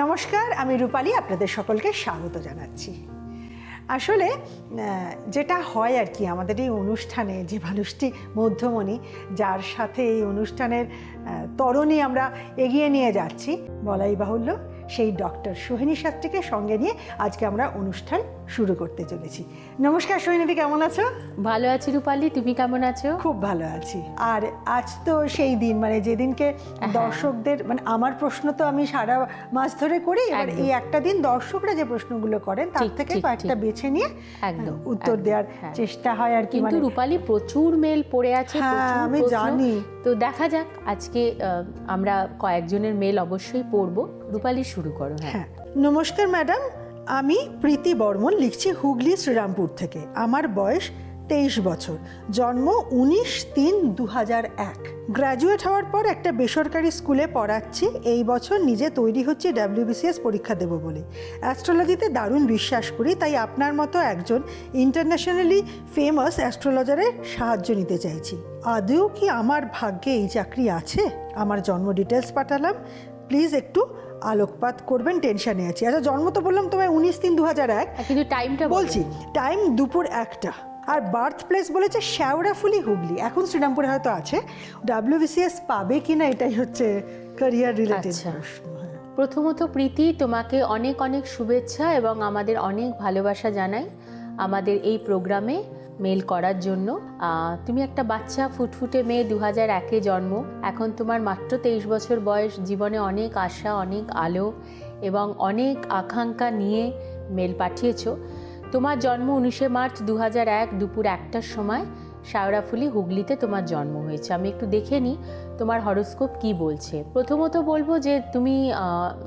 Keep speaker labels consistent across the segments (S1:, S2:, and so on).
S1: নমস্কার, আমি রূপালী, আপনাদের সকলকে স্বাগত জানাচ্ছি। আসলে যেটা হয় আর কি, আমাদের এই অনুষ্ঠানে, যে মানুষটি মধ্যমণি, যার সাথে এই অনুষ্ঠানের তরণী আমরা এগিয়ে নিয়ে যাচ্ছি, বলাই বাহুল্য, সেই ডক্টর সোহিনী শাস্ত্রীকে সঙ্গে নিয়ে আজকে আমরা অনুষ্ঠান শুরু করতে চলেছি। নমস্কার সোহিনীদি কেমন আছো?
S2: ভালো আছি রূপালি তুমি কেমন আছো?
S1: খুব ভালো আছি। আর আজ তো সেই দিন মানে যেদিনকে দর্শকদের মানে আমার প্রশ্ন তো আমি সারা মাস ধরে করি
S2: আর
S1: এই একটা দিন দর্শকরা যে প্রশ্নগুলো করেন তার থেকে কয়েকটা বেছে নিয়ে
S2: একদম,
S1: উত্তর দেওয়ার
S2: হ্যাঁ।
S1: চেষ্টা হয় আর কি
S2: কিন্তু
S1: মানে
S2: রূপালি প্রচুর মেল পড়ে আছে
S1: হ্যাঁ, আমি জানি।
S2: তো দেখা যাক আজকে আমরা কয়েকজনের মেল অবশ্যই পড়ব। রূপালি শুরু করো হ্যাঁ।
S1: হ্যাঁ। নমস্কার ম্যাডাম আমি প্রীতি বর্মন লিখছি হুগলি, শ্রীরামপুর থেকে। আমার বয়স তেইশ বছর। জন্ম উনিশ তিন দু এক। গ্র্যাজুয়েট হওয়ার পর একটা বেসরকারি স্কুলে পড়াচ্ছি। এই বছর নিজে তৈরি হচ্ছে ডাব্লিউবিসিএস পরীক্ষা দেব বলে। অ্যাস্ট্রোলজিতে দারুণ বিশ্বাস করি, তাই আপনার মতো একজন ইন্টারন্যাশনালি ফেমাস অ্যাস্ট্রোলজারের সাহায্য নিতে চাইছি। আদৌ কি আমার ভাগ্যে এই চাকরি আছে? আমার জন্ম ডিটেলস পাঠালাম। প্লিজ একটু আলোকপাত করবেন টেনশনে আছি। আচ্ছা জন্ম তো বললাম তোমায় উনিশ তিন দু হাজার এক
S2: কিন্তু টাইমটা
S1: বলছি টাইম দুপুর একটা। আর বার্থ প্লেস বলেছে শ্যাওড়াফুলি হুগলি। এখন শ্রীরামপুরে হয়তো আছে। ডাব্লিউবিসিএস পাবে কি না এটাই হচ্ছে ক্যারিয়ার রিলেটেড
S2: আচ্ছা।
S1: প্রশ্ন হ্যাঁ।
S2: প্রথমত প্রীতি তোমাকে অনেক অনেক শুভেচ্ছা এবং আমাদের অনেক ভালোবাসা জানাই আমাদের এই প্রোগ্রামে। মেল করার জন্য। তুমি একটা বাচ্চা, ফুটফুটে মেয়ে দু হাজার একে জন্ম। এখন তোমার মাত্র তেইশ বছর বয়স। জীবনে অনেক আশা, অনেক আলো এবং অনেক আকাঙ্ক্ষা নিয়ে মেল পাঠিয়েছো। তোমার জন্ম উনিশে মার্চ দু হাজার এক দুপুর একটার সময়। শাওড়াফুলি হুগলিতে তোমার জন্ম হয়েছে। আমি একটু দেখে নিই তোমার হরোস্কোপ কি বলছে। প্রথমত বলব যে তুমি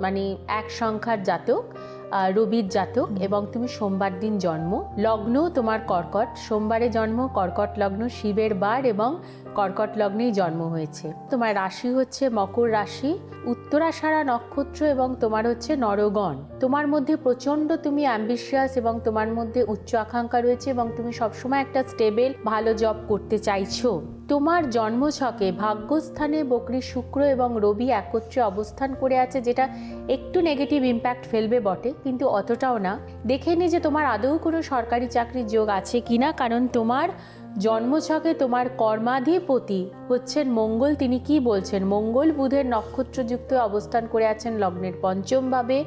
S2: মানে এক সংখ্যার জাতক। রবির জাতক এবং তুমি সোমবার দিন জন্ম। লগ্ন তোমার কর্কট। সোমবারে জন্ম কর্কট লগ্ন শিবের বার এবং কর্কট লগ্নেই জন্ম হয়েছে। তোমার রাশি হচ্ছে মকর রাশি উত্তরাষাঢ়া নক্ষত্র এবং তোমার হচ্ছে নরগণ। তোমার মধ্যে প্রচণ্ড তুমি অ্যাম্বিশিয়াস এবং তোমার মধ্যে উচ্চ আকাঙ্ক্ষা রয়েছে এবং তুমি সবসময় একটা স্টেবেল ভালো জব করতে চাইছো। তোমার জন্মছকে ভাগ্যস্থানে বকরি শুক্র এবং রবি একত্রে অবস্থান করে আছে, যেটা একটু নেগেটিভ ইম্প্যাক্ট ফেলবে বটে, কিন্তু অতটাও না। দেখে নি যে তোমার আদৌ কোনো সরকারি চাকরির যোগ আছে কিনা কারণ তোমার জন্মছকে তোমার কর্মাধিপতি হচ্ছেন মঙ্গল, তিনি কি বলছেন? মঙ্গল বুধের নক্ষত্রযুক্ত অবস্থান করে আছেন লগ্নের পঞ্চমভাবে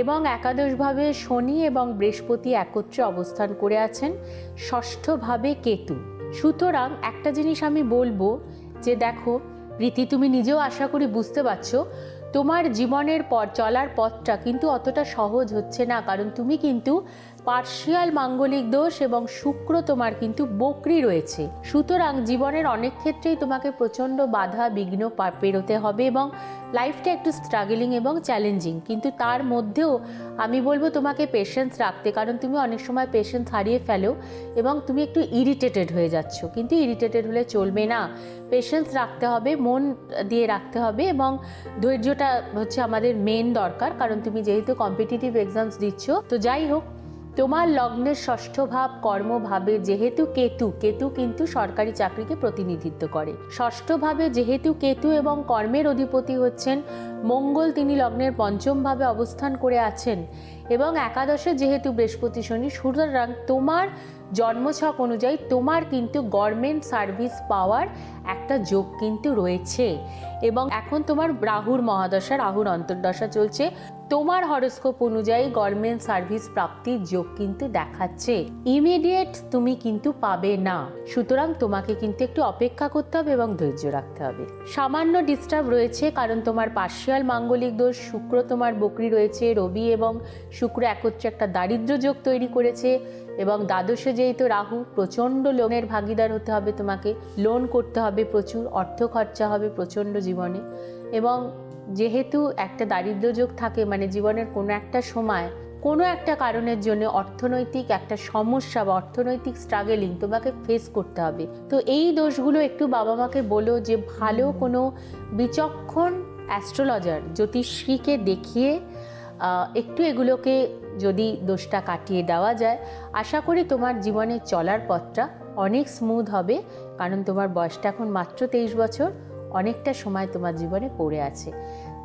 S2: এবং একাদশভাবে শনি এবং বৃহস্পতি একত্রে অবস্থান করে আছেন ষষ্ঠভাবে কেতু। সুতরাং একটা জিনিস আমি বলব যে দেখো, প্রীতি, তুমি নিজেও আশা করি বুঝতে পারছ, তোমার জীবনের পর, চলার পথটা কিন্তু অতটা সহজ হচ্ছে না। কারণ তুমি কিন্তু পার্শিয়াল মাঙ্গলিক দোষ এবং শুক্র তোমার কিন্তু বকরি রয়েছে। সুতরাং জীবনের অনেক ক্ষেত্রেই তোমাকে প্রচণ্ড বাধা, বিঘ্ন পেরোতে হবে এবং লাইফটা একটু স্ট্রাগলিং এবং চ্যালেঞ্জিং কিন্তু তার মধ্যেও আমি বলব তোমাকে পেশেন্স রাখতে, কারণ তুমি অনেক সময় পেশেন্স হারিয়ে ফেলো এবং তুমি একটু ইরিটেটেড হয়ে যাচ্ছ। কিন্তু ইরিটেটেড হলে চলবে না। পেশেন্স রাখতে হবে, মন দিয়ে রাখতে হবে এবং ধৈর্যটা হচ্ছে আমাদের মেন দরকার। কারণ তুমি যেহেতু কম্পিটিটিভ এক্সামস দিচ্ছ, তো যাই হোক তোমার লগ্নের ষষ্ঠ ভাব কর্মভাবে যেহেতু কেতু কেতু কিন্তু সরকারি চাকরিকে প্রতিনিধিত্ব করে। ষষ্ঠ ভাবে যেহেতু কেতু এবং কর্মের অধিপতি হচ্ছেন, মঙ্গল তিনি লগ্নের পঞ্চম ভাবে অবস্থান করে আছেন এবং একাদশে যেহেতু বৃহস্পতি শনি, সুতরাং তোমার জন্মছক অনুযায়ী তোমার কিন্তু গভর্নমেন্ট সার্ভিস পাওয়ার একটা যোগ কিন্তু রয়েছে। এবং এখন তোমার রাহুর মহাদশা, রাহুর অন্তর্দশা চলছে। তোমার হরস্কোপ অনুযায়ী গভর্নমেন্ট সার্ভিস প্রাপ্তির যোগ কিন্তু দেখাচ্ছে। ইমিডিয়েট তুমি কিন্তু পাবে না। সুতরাং তোমাকে কিন্তু একটু অপেক্ষা করতে হবে এবং ধৈর্য রাখতে হবে। সামান্য ডিস্টার্ব রয়েছে কারণ তোমার পার্শিয়াল মাঙ্গলিক দোষ, শুক্র তোমার বকরি রয়েছে, রবি এবং শুক্র একত্রে একটা দারিদ্র যোগ তৈরি করেছে। এবং দ্বাদশে যেহেতু রাহু, প্রচণ্ড লোনের ভাগিদার হতে হবে তোমাকে লোন করতে হবে। প্রচুর অর্থ খরচা হবে প্রচণ্ড জীবনে। এবং যেহেতু একটা দারিদ্র যোগ থাকে মানে জীবনের কোনো একটা সময় কোনো একটা কারণের জন্য অর্থনৈতিক একটা সমস্যা বা অর্থনৈতিক স্ট্রাগলিং তোমাকে ফেস করতে হবে। তো এই দোষগুলো একটু বাবা মাকে বলো যে, ভালো কোনো বিচক্ষণ অ্যাস্ট্রোলজার জ্যোতিষীকে দেখিয়ে একটু এগুলোকে যদি দোষটা কাটিয়ে দেওয়া যায়, আশা করি তোমার জীবনে চলার পথটা অনেক স্মুথ হবে। কারণ তোমার বয়সটা এখন মাত্র তেইশ বছর, অনেকটা সময় তোমার জীবনে পড়ে আছে।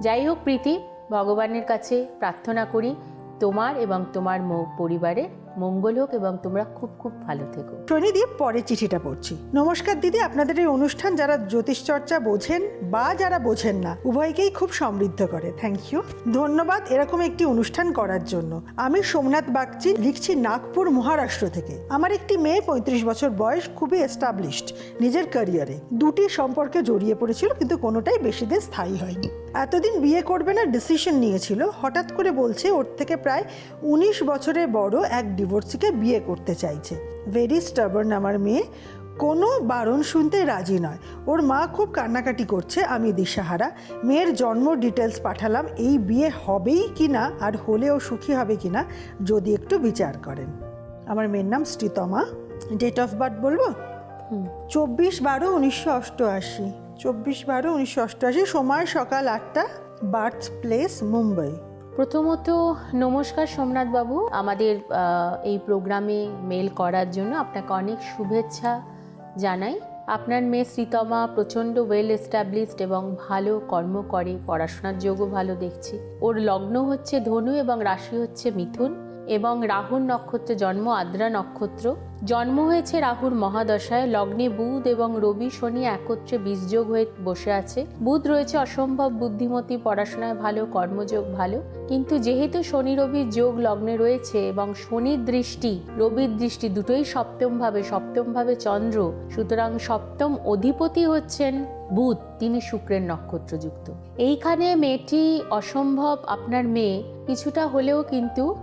S2: যাই হোক, প্রীতি, ভগবানের কাছে প্রার্থনা করি, তোমার এবং তোমার পরিবারের মঙ্গল হোক এবং তোমরা খুব খুব ভালো থেকো।
S1: শনিদি পরে চিঠিটা পড়ছি। নমস্কার দিদি, আপনাদের এই অনুষ্ঠান যারা জ্যোতিষ চর্চা বোঝেন বা যারা বোঝেন না, উভয়কেই খুব সমৃদ্ধ করে। থ্যাংক ইউ ধন্যবাদ এরকম একটি অনুষ্ঠান করার জন্য। আমি সোমনাথ বাগচি, লিখছি নাগপুর মহারাষ্ট্র থেকে। আমার একটি মেয়ে, পঁয়ত্রিশ বছর বয়স, খুবই এস্টাবলিশড নিজের ক্যারিয়ারে দুটি সম্পর্কে জড়িয়ে পড়েছিল, কিন্তু কোনোটাই বেশি দিন স্থায়ী হয়নি। এতদিন বিয়ে করবে না ডিসিশন নিয়েছিল। হঠাৎ করে বলছে ওর থেকে প্রায় উনিশ বছরের বড় এক ডিভোর্সিকে বিয়ে করতে চাইছে। ভেরি স্টাবার্ন আমার মেয়ে। কোনো বারণ শুনতে রাজি নয়। ওর মা খুব কান্নাকাটি করছে আমি দিশাহারা। মেয়ের জন্ম ডিটেলস পাঠালাম এই বিয়ে হবেই কি না আর হলেও সুখী হবে কি না যদি একটু বিচার করেন। আমার মেয়ের নাম শ্রীতমা ডেট অফ বার্থ বলব? চব্বিশ বারো উনিশশো অষ্টআশি। চব্বিশ বারো, উনিশশো অষ্টআশি সময় সকাল আটটা, বার্থ প্লেস মুম্বাই।
S2: প্রথমত, নমস্কার সোমনাথ বাবু আমাদের এই প্রোগ্রামে মেল করার জন্য আপনাকে অনেক শুভেচ্ছা জানাই। আপনার মেয়ে শ্রীতমা প্রচণ্ড ওয়েল এস্টাবলিশড এবং ভালো কর্ম করে, পড়াশোনার যোগও ভালো দেখছি। ওর লগ্ন হচ্ছে ধনু এবং রাশি হচ্ছে মিথুন। এবং রাহুর নক্ষত্রে জন্ম, আদ্রা নক্ষত্র। জন্ম হয়েছে রাহুর মহাদশায়। লগ্নে বুধ এবং রবি শনি একত্রে বীজযোগ হয়ে বসে আছে। বুধ রয়েছে অসম্ভব বুদ্ধিমতী, পড়াশোনায় ভালো, কর্মযোগ ভালো। কিন্তু যেহেতু শনি, রবির যোগ লগ্নে রয়েছে এবং শনির দৃষ্টি, রবির দৃষ্টি দুটোই সপ্তমভাবে সপ্তমভাবে চন্দ্র, সুতরাং সপ্তম অধিপতি হচ্ছেন বুধ, তিনি শুক্রের নক্ষত্রযুক্ত। এইখানে মেয়েটি অসম্ভব, আপনার মেয়ে, কিছুটা হলেও কিন্তু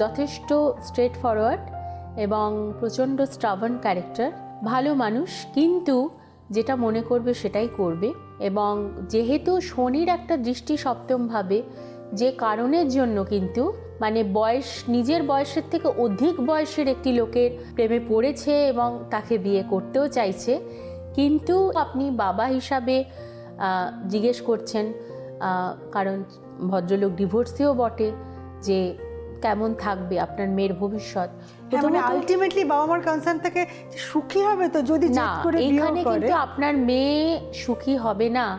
S2: যথেষ্ট স্ট্রেট ফরওয়ার্ড এবং প্রচণ্ড স্ট্রাবন ক্যারেক্টার ভালো মানুষ, কিন্তু যেটা মনে করবে সেটাই করবে এবং যেহেতু শনির একটা দৃষ্টি সপ্তমভাবে যে কারণের জন্য কিন্তু মানে বয়স, নিজের বয়সের থেকে অধিক বয়সের একটি লোকের প্রেমে পড়েছে এবং তাকে বিয়ে করতেও চাইছে, কিন্তু আপনি বাবা হিসাবে জিজ্ঞেস করছেন কারণ ভদ্রলোক ডিভোর্সিও বটে, যে কেমন থাকবে আপনার মেয়ের ভবিষ্যৎ?
S1: হ্যাঁ মানে আলটিমেটলি বাবা মার কনসার্ন থেকে সুখী হবে তো যদি
S2: না
S1: করে
S2: কিন্তু আপনার মেয়ে সুখী হবে না।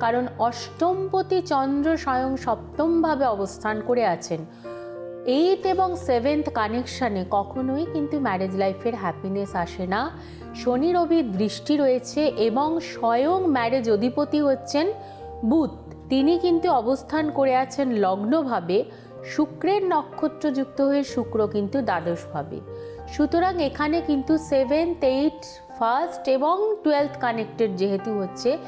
S2: কারণ অষ্টমপতি চন্দ্র স্বয়ং সপ্তমভাবে অবস্থান করে আছেন। এইট এবং সেভেন্থ কানেকশানে কখনোই কিন্তু ম্যারেজ লাইফের হ্যাপিনেস আসে না। শনি রবির দৃষ্টি রয়েছে এবং স্বয়ং ম্যারেজ অধিপতি হচ্ছেন বুধ। তিনি কিন্তু অবস্থান করে আছেন লগ্নভাবে শুক্রের নক্ষত্রযুক্ত হয়ে শুক্র কিন্তু দ্বাদশভাবে। সুতরাং এখানে কিন্তু সেভেন্থ এইট ফার্স্ট এবং টুয়েলথ কানেক্টেড যেহেতু হচ্ছে,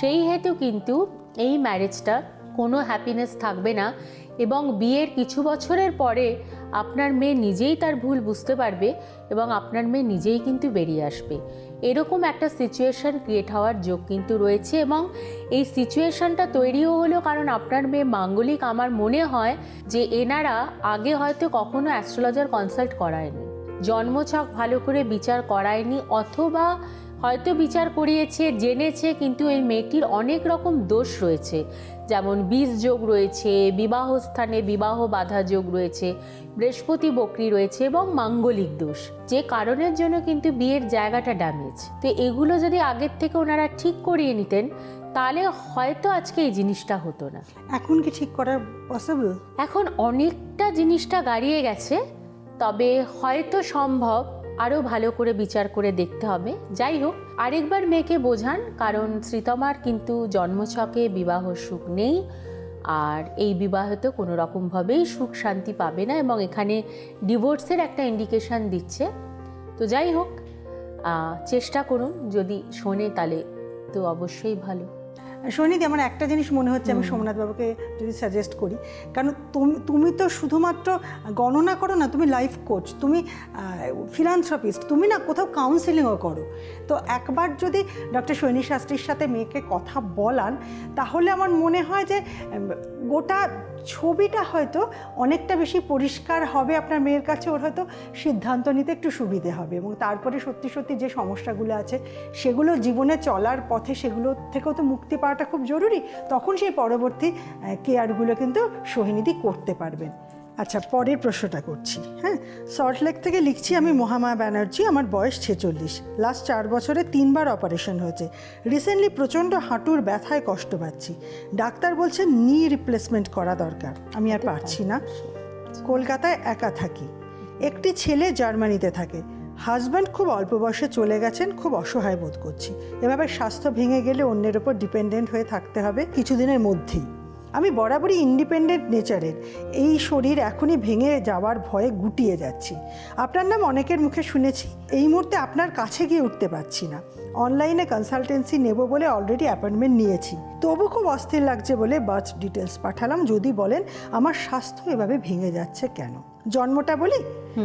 S2: সেই হেতু কিন্তু এই ম্যারেজটা কোনো হ্যাপিনেস থাকবে না এবং বিয়ের কিছু বছরের পরে আপনার মেয়ে নিজেই তার ভুল বুঝতে পারবে এবং আপনার মেয়ে নিজেই কিন্তু বেরিয়ে আসবে। এরকম একটা সিচুয়েশন ক্রিয়েট হওয়ার যোগ কিন্তু রয়েছে এবং এই সিচুয়েশনটা তৈরিও হলো কারণ আপনার মেয়ে মাঙ্গলিক আমার মনে হয় যে এনারা আগে হয়তো কখনো অ্যাস্ট্রোলজার কনসাল্ট করায়নি। জন্মছক ভালো করে বিচার করায়নি অথবা হয়তো বিচার করিয়েছে, জেনেছে, কিন্তু এই মেয়েটির অনেক রকম দোষ রয়েছে। যেমন বীজ যোগ রয়েছে বিবাহ স্থানে বিবাহ বাধা যোগ রয়েছে বৃহস্পতি বকরি রয়েছে এবং মাঙ্গলিক দোষ। যে কারণের জন্য কিন্তু বিয়ের জায়গাটা ড্যামেজ তো এগুলো যদি আগের থেকে ওনারা ঠিক করিয়ে নিতেন তাহলে হয়তো আজকে এই জিনিসটা হতো না।
S1: এখন কি ঠিক করা পসিবল
S2: এখন অনেকটা জিনিসটা গাড়িয়ে গেছে তবে হয়তো সম্ভব আরও ভালো করে বিচার করে দেখতে হবে। যাই হোক, আরেকবার মেয়েকে বোঝান, কারণ শ্রীতমার কিন্তু জন্মছকে বিবাহ সুখ নেই, আর এই বিবাহতে কোনো রকমভাবেই সুখ শান্তি পাবে না এবং এখানে ডিভোর্সের একটা ইন্ডিকেশন দিচ্ছে। তো যাই হোক চেষ্টা করুন, যদি শোনে তাহলে তো অবশ্যই ভালো।
S1: শোনিদি আমার একটা জিনিস মনে হচ্ছে আমি সোমনাথ বাবুকে যদি সাজেস্ট করি কারণ তুমি তুমি তো শুধুমাত্র গণনা করো না তুমি লাইফ কোচ তুমি ফিলান্থ্রপিস্ট তুমি না কোথাও কাউন্সিলিংও করো। তো একবার যদি ডক্টর সৈনী শাস্ত্রীর সাথে মেয়েকে কথা বলান তাহলে আমার মনে হয় যে গোটা ছবিটা হয়তো অনেকটা বেশি পরিষ্কার হবে আপনার মেয়ের কাছে ওর হয়তো সিদ্ধান্ত নিতে একটু সুবিধে হবে এবং তারপরে সত্যি সত্যি যে সমস্যাগুলো আছে সেগুলো জীবনে চলার পথে সেগুলো থেকেও তো মুক্তি পাওয়াটা খুব জরুরি তখন সেই পরবর্তী কেয়ারগুলো কিন্তু সোহিনীদি করতে পারবেন। আচ্ছা পরের প্রশ্নটা করছি হ্যাঁ? সল্টলেক থেকে লিখছি আমি মহামায়া ব্যানার্জি আমার বয়স ছেচল্লিশ। লাস্ট চার বছরে তিনবার অপারেশন হয়েছে। রিসেন্টলি প্রচণ্ড হাঁটুর ব্যথায় কষ্ট পাচ্ছি। ডাক্তার বলছে নি রিপ্লেসমেন্ট করা দরকার। আমি আর পারছি না। কলকাতায় একা থাকি। একটি ছেলে জার্মানিতে থাকে। হাজব্যান্ড খুব অল্প বয়সে চলে গেছেন খুব অসহায় বোধ করছি। এভাবে স্বাস্থ্য ভেঙে গেলে অন্যের ওপর ডিপেন্ডেন্ট হয়ে থাকতে হবে কিছুদিনের মধ্যেই। আমি বরাবরই ইন্ডিপেন্ডেন্ট নেচারের এই শরীর এখনই ভেঙে যাওয়ার ভয়ে গুটিয়ে যাচ্ছি। আপনার নাম অনেকের মুখে শুনেছি। এই মুহূর্তে আপনার কাছে গিয়ে উঠতে পারছি না। অনলাইনে কনসালটেন্সি নেব বলে অলরেডি অ্যাপয়েন্টমেন্ট নিয়েছি। তবু খুব অস্থির লাগছে বলে বার্থ ডিটেলস পাঠালাম। যদি বলেন আমার স্বাস্থ্য এভাবে ভেঙে যাচ্ছে কেন? জন্মটা বলি?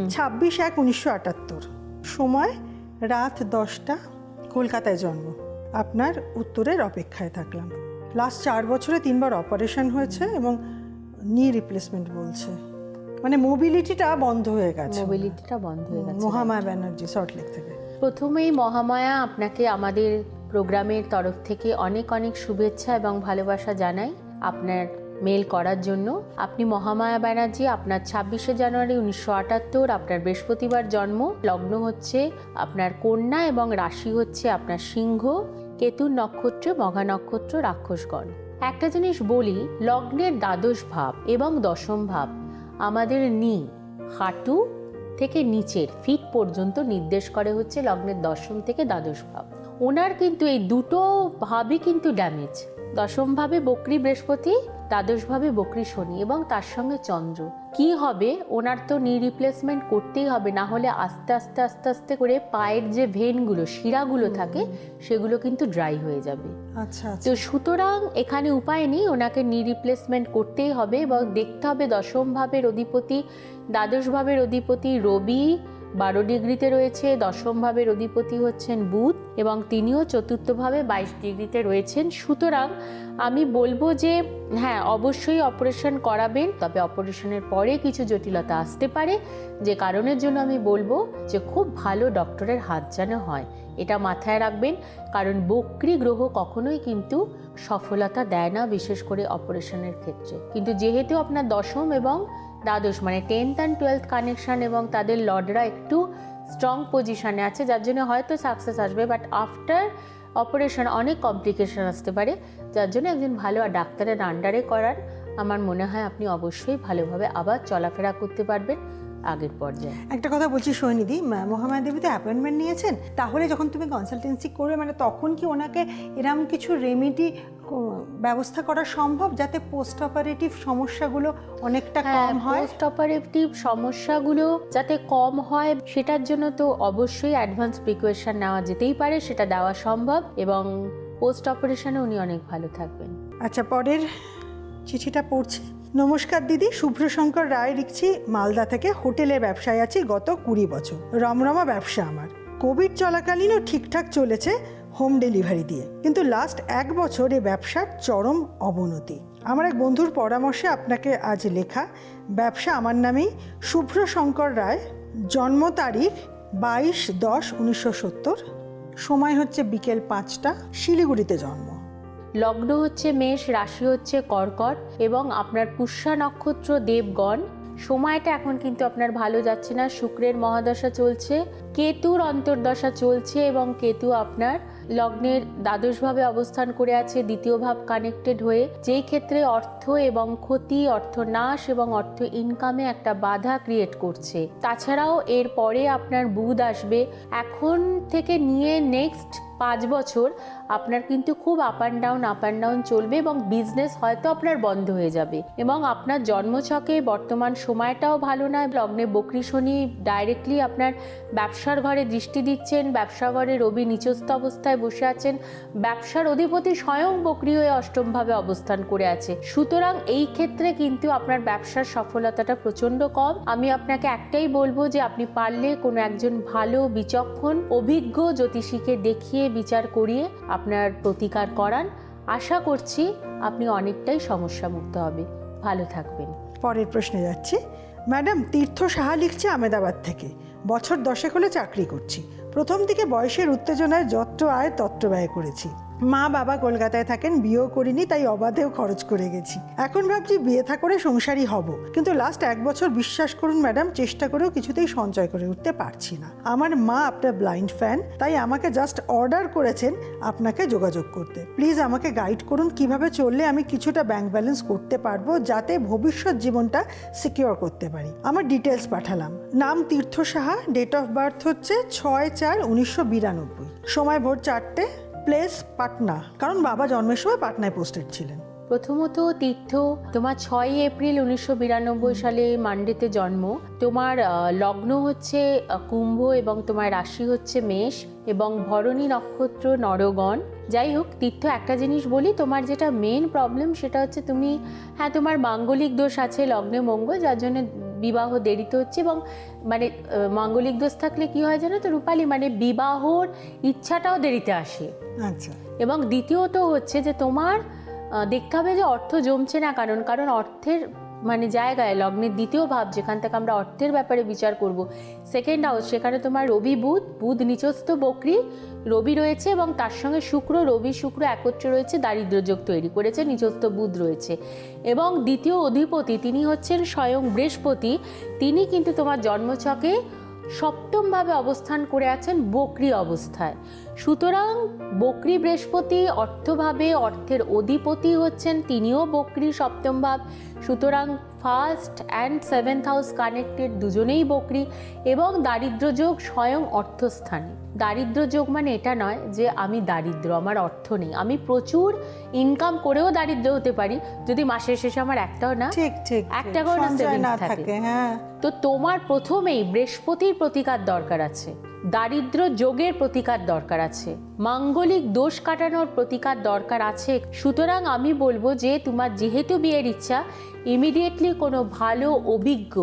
S1: ছাব্বিশ এক উনিশশো আটাত্তর। সময় রাত দশটা কলকাতায় জন্ম। আপনার উত্তরের অপেক্ষায় থাকলাম। লাস্ট চার বছরে তিনবার অপারেশন হয়েছে এবং নি রিপ্লেসমেন্ট বলছে। মানে মোবিলিটিটা বন্ধ হয়ে গেছে।
S2: মোবিলিটিটা বন্ধ হয়ে গেছে।
S1: মহামায়া ব্যানার্জি সল্টলেক থেকে।
S2: প্রথমেই মহামায়া আপনাকে আমাদের প্রোগ্রামের তরফ থেকে অনেক অনেক শুভেচ্ছা এবং ভালোবাসা জানাই। আপনার মেল করার জন্য। আপনি মহামায়া ব্যানার্জি, আপনার ছাব্বিশে জানুয়ারি উনিশশো আটাত্তর, আপনার বৃহস্পতিবার জন্ম, লগ্ন হচ্ছে আপনার কন্যা এবং রাশি হচ্ছে আপনার সিংহ কেতুর নক্ষত্র, মঘা নক্ষত্র, রাক্ষসগণ। একটা জিনিস বলি, লগ্নের দ্বাদশ ভাব এবং দশম ভাব আমাদের নি, হাঁটু থেকে নিচের, ফিট পর্যন্ত নির্দেশ করে হচ্ছে লগ্নের দশম থেকে দ্বাদশ ভাব। ওনার কিন্তু এই দুটো ভাবই কিন্তু ড্যামেজ দশম ভাবে বকরি বৃহস্পতি দ্বাদশভাবে বকরি শনি এবং তার সঙ্গে চন্দ্র। কি হবে? ওনার তো নি রিপ্লেসমেন্ট করতেই হবে না হলে আস্তে আস্তে আস্তে আস্তে করে পায়ের যে ভেনগুলো শিরাগুলো থাকে সেগুলো কিন্তু ড্রাই হয়ে যাবে।
S1: আচ্ছা আচ্ছা।
S2: তো সুতরাং এখানে উপায় নেই ওনাকে নি রিপ্লেসমেন্ট করতেই হবে এবং দেখতে হবে দশম ভাবের অধিপতি দ্বাদশ ভাবের অধিপতি রবি বারো ডিগ্রিতে রয়েছে, দশম ভাবের অধিপতি হচ্ছেন বুধ এবং তিনিও চতুর্থভাবে বাইশ ডিগ্রিতে রয়েছেন। সুতরাং আমি বলব যে হ্যাঁ অবশ্যই অপারেশন করাবেন, তবে অপারেশনের পরে কিছু জটিলতা আসতে পারে। যে কারণের জন্য আমি বলব যে, খুব ভালো ডক্টরের হাত যেন হয়, এটা মাথায় রাখবেন। কারণ বক্রি গ্রহ কখনোই কিন্তু সফলতা দেয় না, বিশেষ করে অপারেশনের ক্ষেত্রে। কিন্তু যেহেতু আপনার দশম এবং দ্বাদশ মানে টেন্থ অ্যান্ড টুয়েলথ কানেকশান এবং তাদের লর্ডরা একটু স্ট্রং পজিশানে আছে, যার জন্য হয়তো সাকসেস আসবে বাট আফটার অপারেশন অনেক কমপ্লিকেশন আসতে পারে, যার জন্য একজন ভালো আর ডাক্তারের আন্ডারে করার আমার মনে হয় আপনি অবশ্যই ভালোভাবে আবার চলাফেরা করতে পারবেন। আগের পর্যায়ে।
S1: একটা কথা বলছি সৈনিধি মহামায়া দেবীতে অ্যাপয়েন্টমেন্ট নিয়েছেন তাহলে যখন তুমি কনসালটেন্সি করবে মানে তখন কি ওনাকে এরম কিছু রেমেডি ব্যবস্থা করা সম্ভব যাতে পোস্ট অপারেটিভ সমস্যাগুলো অনেকটা কম হয়?
S2: পোস্ট অপারেটিভ সমস্যাগুলো যাতে কম হয় সেটার জন্য তো অবশ্যই অ্যাডভান্স প্রিকুয়েশন নেওয়া যেতেই পারে সেটা দেওয়া সম্ভব এবং পোস্ট অপারেশনে উনি অনেক ভালো থাকবেন।
S1: আচ্ছা পরের চিঠিটা পড়ছি। নমস্কার দিদি, শুভ্রশঙ্কর রায় লিখছি, মালদা থেকে হোটেলে ব্যবসায় আছি গত কুড়ি বছর। রমরমা ব্যবসা আমার। কোভিড চলাকালীনও ঠিকঠাক চলেছে হোম ডেলিভারি দিয়ে। কিন্তু লাস্ট এক বছর এ ব্যবসার চরম অবনতি। আমার এক বন্ধুর পরামর্শে আপনাকে আজ লেখা, ব্যবসা আমার নামেই, শুভ্রশঙ্কর রায়, জন্ম তারিখ বাইশ দশ উনিশশো সত্তর, সময় হচ্ছে বিকেল পাঁচটা, শিলিগুড়িতে জন্ম।
S2: লগ্ন হচ্ছে মেষ, রাশি হচ্ছে কর্কট এবং আপনার পুষ্যা নক্ষত্র দেবগণ। সময়টা এখন কিন্তু আপনার ভালো যাচ্ছে না, শুক্রের মহাদশা চলছে, কেতুর অন্তর্দশা চলছে এবং কেতু আপনার লগ্নের দ্বাদশভাবে অবস্থান করে আছে, দ্বিতীয় ভাব কানেক্টেড হয়ে। যেই ক্ষেত্রে অর্থ এবং ক্ষতি, অর্থ নাশ এবং অর্থ ইনকামে একটা বাধা ক্রিয়েট করছে। তাছাড়াও এর পরে আপনার বুধ আসবে। এখন থেকে নিয়ে নেক্সট পাঁচ বছর, আপনার কিন্তু খুব up and down up and down চলবে এবং বিজনেস হয়তো আপনার বন্ধ হয়ে যাবে। এবং আপনার জন্মছকে বর্তমান সময়টাও ভালো নয়। লগ্নে বকরি শনি ডাইরেক্টলি আপনার ব্যবসার ঘরে দৃষ্টি দিচ্ছেন। ব্যবসা ঘরে রবি নিচস্থ অবস্থায় বসে আছেন। ব্যবসার অধিপতি স্বয়ং বকরি হয়ে অষ্টমভাবে অবস্থান করে আছে। সুতরাং এই ক্ষেত্রে কিন্তু আপনার ব্যবসার সফলতাটা প্রচণ্ড কম। আমি আপনাকে একটাই বলব যে, আপনি পারলে কোনো একজন ভালো, বিচক্ষণ, অভিজ্ঞ জ্যোতিষীকে দেখিয়ে বিচার করিয়ে আপনার প্রতিকার করান। আশা করছি আপনি অনেকটাই সমস্যা মুক্ত হবে। ভালো থাকবেন।
S1: পরের প্রশ্নে যাচ্ছি। ম্যাডাম, তীর্থ সাহা লিখছে আমেদাবাদ থেকে। বছর দশেক হলে চাকরি করছি। প্রথম দিকে বয়সের উত্তেজনায় যত্র আয় তত্ত্ব ব্যয় করেছি। মা বাবা কলকাতায় থাকেন, বিয়েও করিনি, তাই অবাধেও খরচ করে গেছি। এখন ভাবছি বিয়ে থা করে সংসারই হব। কিন্তু লাস্ট এক বছর বিশ্বাস করুন ম্যাডাম চেষ্টা করেও কিছুতেই সঞ্চয় করে উঠতে পারছি না। আমার মা আপনার ব্লাইন্ড ফ্যান তাই আমাকে জাস্ট অর্ডার করেছেন আপনাকে যোগাযোগ করতে। প্লিজ আমাকে গাইড করুন কীভাবে চললে আমি কিছুটা ব্যাংক ব্যালেন্স করতে পারব, যাতে ভবিষ্যৎ জীবনটা সিকিওর করতে পারি। আমার ডিটেলস পাঠালাম। নাম Tirtha Saha date of birth হচ্ছে ছয় চার উনিশশো বিরানব্বই। সময় ভোর চারটে প্লেস পাটনা কারণ বাবা জন্মের সময় পাটনায় পোস্টেড ছিলেন।
S2: প্রথমত তীর্থ, তোমার ছয়ই এপ্রিল উনিশশো বিরানব্বই সালে মান্ডেতে জন্ম। তোমার লগ্ন হচ্ছে কুম্ভ এবং তোমার রাশি হচ্ছে মেষ এবং ভরণী নক্ষত্র নরগণ। যাই হোক, তীর্থ একটা জিনিস বলি, তোমার যেটা মেন প্রবলেম সেটা হচ্ছে তুমি হ্যাঁ তোমার মাঙ্গলিক দোষ আছে, লগ্নে মঙ্গল, যার জন্য বিবাহ দেরিতে হচ্ছে এবং মানে মঙ্গলিক দোষ থাকলে কি হয় জানো তো রূপালী? মানে বিবাহর ইচ্ছাটাও দেরিতে আসে।
S1: আচ্ছা।
S2: এবং দ্বিতীয়ত হচ্ছে যে তোমার দেখতে হবে যে অর্থ জমছে না কারণ কারণ অর্থের মানে জায়গায়, লগ্নের দ্বিতীয় ভাব, যেখান থেকে আমরা অর্থের ব্যাপারে বিচার করব। সেকেন্ড হাউস সেখানে তোমার রবি বুধ বুধ নিচস্থ বকরি, রবি রয়েছে এবং তার সঙ্গে শুক্র, রবি, শুক্র একত্রে রয়েছে, দারিদ্র যোগ তৈরি করেছে, নিচস্থ বুধ রয়েছে। এবং দ্বিতীয় অধিপতি, তিনি হচ্ছেন স্বয়ং বৃহস্পতি, তিনি কিন্তু তোমার জন্মছকে সপ্তমভাবে অবস্থান করে আছেন বকরি অবস্থায়। সুতরাং বকরি বৃহস্পতি অর্থভাবে অর্থের অধিপতি হচ্ছেন তিনিও বকরি সপ্তম ভাব সুতরাং first and seventh house connected দুজনেই বকরি এবং দারিদ্র যোগ স্বয়ং অর্থস্থানে। দারিদ্র যোগ মানে এটা নয় যে আমি দারিদ্র আমার অর্থ নেই আমি প্রচুর ইনকাম করেও দারিদ্র হতে পারি যদি মাসের শেষে আমার একটাও না
S1: ঠিক ঠিক
S2: এক। টাকাও না। থাকে
S1: হ্যাঁ
S2: তো তোমার প্রথমেই বৃহস্পতির প্রতিকার দরকার আছে দারিদ্র যোগের প্রতিকার দরকার আছে মাঙ্গলিক দোষ কাটানোর প্রতিকার দরকার আছে সুতরাং আমি বলব যে তোমার যেহেতু বিয়ের ইচ্ছা ইমিডিয়েটলি কোনো ভালো অভিজ্ঞ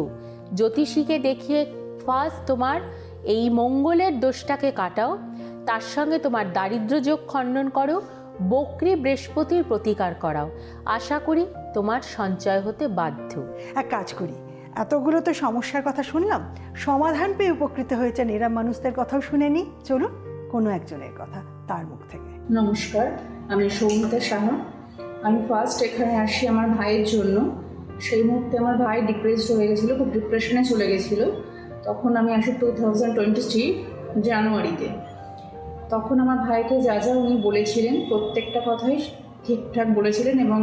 S2: জ্যোতিষীকে দেখিয়ে ফার্স্ট তোমার এই মঙ্গলের দোষটাকে কাটাও তার সঙ্গে তোমার দারিদ্র যোগ খণ্ডন করো বকরি বৃহস্পতির প্রতিকার করাও। আশা করি তোমার সঞ্চয় হতে বাধ্য।
S1: এক কাজ করি এতগুলো তো সমস্যার কথা শুনলাম সমাধান পেয়ে উপকৃত হয়েছেন এরা মানুষদের কথাও শুনে নি চলুন কোনো একজনের কথা তার মুখ থেকে।
S3: নমস্কার আমি সৌমিতা সাহা। আমি ফার্স্ট এখানে আসি আমার ভাইয়ের জন্য। সেই মুহূর্তে আমার ভাই ডিপ্রেসড হয়ে গেছিল খুব ডিপ্রেশনে চলে গেছিল। তখন আমি আসি টু থাউজেন্ড টোয়েন্টি থ্রি জানুয়ারিতে। তখন আমার ভাইকে যা যা উনি বলেছিলেন, প্রত্যেকটা কথাই ঠিকঠাক বলেছিলেন এবং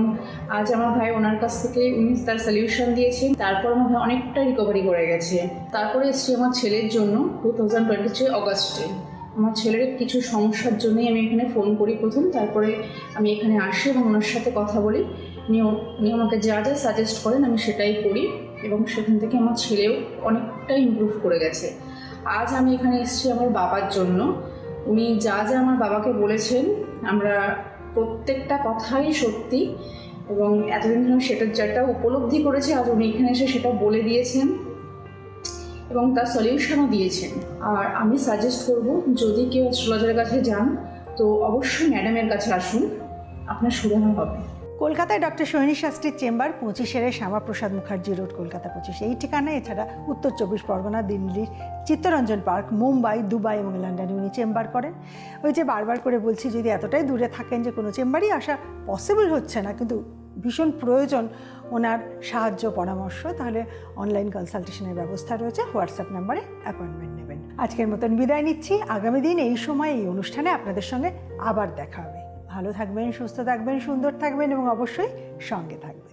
S3: আজ আমার ভাই ওনার কাছ থেকে উনি তার সলিউশন দিয়েছেন। তারপর আমার ভাই অনেকটা রিকভারি করে গেছে। তারপরে এসছি আমার ছেলের জন্য টু থাউজেন্ড টোয়েন্টি থ্রি অগস্টে। আমার ছেলের কিছু সমস্যার জন্যই আমি এখানে ফোন করি প্রথম, তারপরে আমি এখানে আসি এবং ওনার সাথে কথা বলি। উনি উনি আমাকে যা যা সাজেস্ট করেন আমি সেটাই করি এবং সেখান থেকে আমার ছেলেও অনেকটা ইমপ্রুভ করে গেছে। আজ আমি এখানে এসেছি আমার বাবার জন্য। উনি যা যা আমার বাবাকে বলেছেন, আমরা প্রত্যেকটা কথাই সত্যি এবং এতদিন ধরে সেটা যেটা উপলব্ধি করেছি, আজ উনি এখানে এসে সেটা বলে দিয়েছেন। এবং তার সলিউশনও দিয়েছেন। আর আমি সাজেস্ট করব, যদি কেউ অ্যাস্ট্রোলজারের কাছে যান, তো অবশ্যই ম্যাডামের কাছে আসুন। আপনার সুবিধা হবে।
S1: কলকাতায় ডক্টর সোহিনী শাস্ত্রীর চেম্বার পঁচিশের শ্যামাপ্রসাদ মুখার্জি রোড, কলকাতা পঁচিশ। এই ঠিকানায় এছাড়া উত্তর চব্বিশ পরগনা দিল্লির চিত্তরঞ্জন পার্ক, মুম্বাই, দুবাই এবং লন্ডনে উনি চেম্বার করেন। ওই যে বারবার করে বলছি, যদি এতটাই দূরে থাকেন যে কোনো চেম্বারই আসা পসিবল হচ্ছে না, কিন্তু ভীষণ প্রয়োজন ওনার সাহায্য পরামর্শ, তাহলে অনলাইন কনসালটেশনের ব্যবস্থা রয়েছে। হোয়াটসঅ্যাপ নাম্বারে অ্যাপয়েন্টমেন্ট নেবেন। আজকের মতন বিদায় নিচ্ছি। আগামী দিন এই সময় এই অনুষ্ঠানে আপনাদের সঙ্গে আবার দেখা হবে। ভালো থাকবেন, সুস্থ থাকবেন, সুন্দর থাকবেন এবং অবশ্যই সঙ্গে থাকবেন।